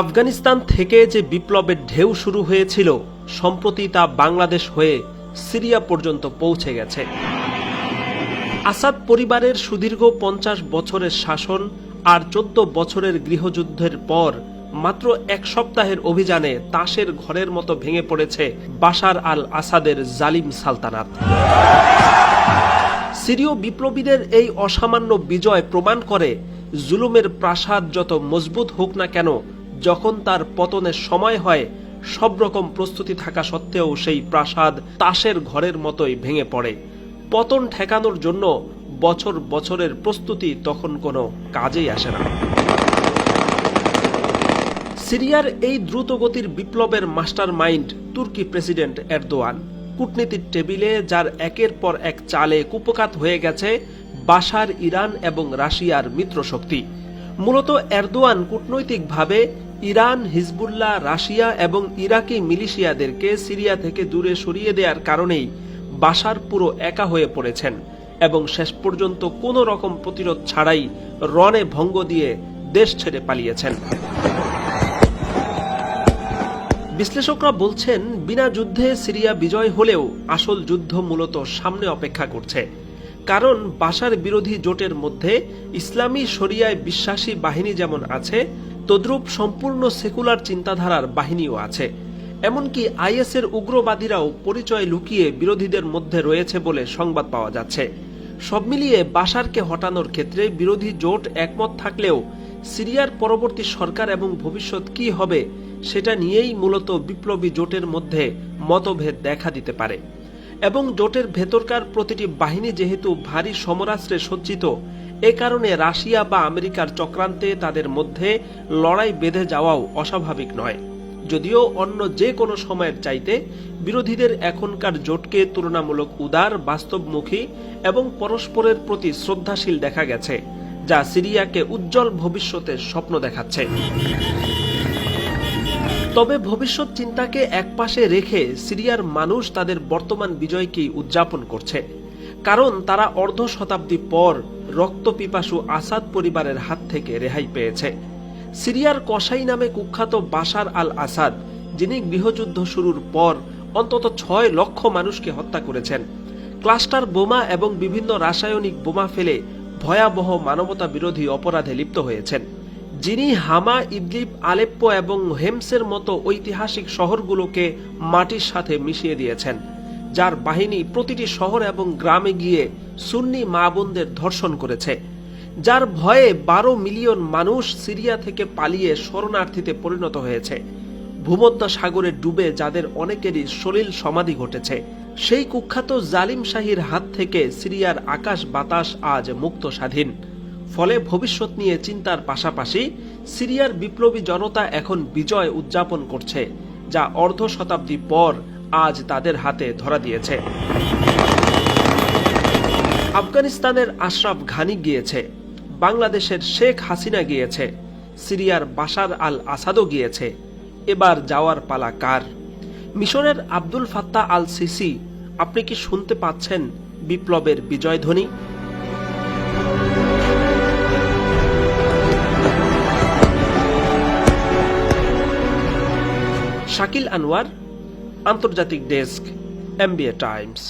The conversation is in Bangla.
আফগানিস্তান থেকে যে বিপ্লবের ঢেউ শুরু হয়েছিল, সম্প্রতি তা বাংলাদেশ হয়ে সিরিয়া পর্যন্ত পৌঁছে গেছে। আসাদ পরিবারের সুদীর্ঘ পঞ্চাশ বছরের শাসন আর চোদ্দ বছরের গৃহযুদ্ধের পর মাত্র এক সপ্তাহের অভিযানে তাসের ঘরের মতো ভেঙে পড়েছে বাশার আল আসাদের জালিম সালতানাত। সিরীয় বিপ্লবীদের এই অসামান্য বিজয় প্রমাণ করে, জুলুমের প্রাসাদ যত মজবুত হোক না কেন যখন তার পতনের সময় হয়, সব রকম প্রস্তুতি থাকা সত্ত্বেও সেই প্রাসাদ তাসের ঘরের মতোই ভেঙে পড়ে। পতন ঠেকানোর জন্য বছর বছরের প্রস্তুতি তখন কোনো কাজেই আসে না। সিরিয়ার এই দ্রুতগতির বিপ্লবের মাস্টার মাইন্ড তুর্কি প্রেসিডেন্ট এরদোয়ান। কূটনীতির টেবিলে যার একের পর এক চালে কুপকাত হয়ে গেছে বাসার ইরান এবং রাশিয়ার মিত্রশক্তি। মূলত এরদোয়ান কূটনৈতিকভাবে ইরান, হিজবুল্লাহ, রাশিয়া এবং ইরাকি মিলিশিয়াদেরকে সিরিয়া থেকে দূরে সরিয়ে দেওয়ার কারণেই বাসার পুরো একা হয়ে পড়েছেন এবং শেষ পর্যন্ত কোনো রকম প্রতিরোধ ছাড়াই রণে ভঙ্গ দিয়ে দেশ ছেড়ে পালিয়েছেন। বিশ্লেষকরা বলছেন, বিনা যুদ্ধে সিরিয়া বিজয় হলেও আসল যুদ্ধ মূলত সামনে অপেক্ষা করছে। কারণ বাসার বিরোধী জোটের মধ্যে ইসলামী শরিয়ায় বিশ্বাসী বাহিনী যেমন আছে তদ্রূপ সম্পূর্ণ সেকুলার চিন্তাধারার বাহিনীও আছে। এমনকি আইএসের উগ্রবাদীরাও পরিচয় লুকিয়ে বিরোধীদের মধ্যে রয়েছে বলে সংবাদ পাওয়া যাচ্ছে। সব মিলিয়ে বাসারকে হটানোর ক্ষেত্রে বিরোধী জোট একমত থাকলেও সিরিয়ার পরবর্তী সরকার এবং ভবিষ্যৎ কি হবে সেটা নিয়েই মূলত বিপ্লবী জোটের মধ্যে মতভেদ দেখা দিতে পারে। এবং জোটের ভেতরকার প্রতিটি বাহিনী যেহেতু ভারী সমরাস্ত্রে সজ্জিত এ কারণে রাশিয়া বা আমেরিকার চক্রান্তে তাদের মধ্যে লড়াই বেঁধে যাওয়াও অস্বাভাবিক নয়। যদিও অন্য যে কোনো সময়ের চাইতে বিরোধীদের এখনকার জোটকে তুলনামূলক উদার, বাস্তবমুখী এবং পরস্পরের প্রতি শ্রদ্ধাশীল দেখা গেছে, যা সিরিয়াকে উজ্জ্বল ভবিষ্যতের স্বপ্ন দেখাচ্ছে। তবে ভবিষ্যৎ চিন্তাকে একপাশে রেখে সিরিয়ার মানুষ তাদের বর্তমান বিজয়কেই উদযাপন করছে। কারণ তারা অর্ধ শতাব্দী পর রক্তপিপাসু আসাদ পরিবারের হাত থেকে রেহাই পেয়েছে। সিরিয়ার কসাই নামে কুখ্যাত বাশার আল আসাদ, যিনি গৃহযুদ্ধ শুরুর পর অন্তত ছয় লক্ষ মানুষকে হত্যা করেছেন। ক্লাস্টার বোমা এবং বিভিন্ন রাসায়নিক বোমা ফেলে ভয়াবহ মানবতা বিরোধী অপরাধে লিপ্ত হয়েছেন। যিনি হামা, ইদলিব, আলেপ্পো এবং হেমসের মতো ঐতিহাসিক শহরগুলোকে মাটির সাথে মিশিয়ে দিয়েছেন। যার বাহিনী প্রতিটি শহর এবং গ্রামে গিয়ে সুন্নি মা বোনদের ধর্ষণ করেছে। যার ভয়ে বারো মিলিয়ন মানুষ সিরিয়া থেকে পালিয়ে শরণার্থীতে পরিণত হয়েছে। ভূমধ্য সাগরে ডুবে যাদের অনেকেরই সলিল সমাধি ঘটেছে। সেই কুখ্যাত জালিম শাহীর হাত থেকে সিরিয়ার আকাশ বাতাস আজ মুক্ত স্বাধীন। ফলে ভবিষ্যৎ নিয়ে চিন্তার পাশাপাশি সিরিয়ার বিপ্লবী জনতা এখন বিজয় উদযাপন করছে, যা অর্ধ শতাব্দী পর আজ তাদের হাতে ধরা দিয়েছে। আফগানিস্তানের আশরাফ ঘানি গিয়েছে। বাংলাদেশের শেখ হাসিনা গিয়েছে। সিরিয়ার বাশার আল আসাদও গিয়েছে। এবার যাওয়ার পালা কার? মিশরের আব্দুল ফাত্তা আল সিসি, আপনি কি শুনতে পাচ্ছেন বিপ্লবের বিজয়ধ্বনি? শাকিল আনোয়ার আন্তর্জাতিক ডেস্ক এমবিএ টাইমস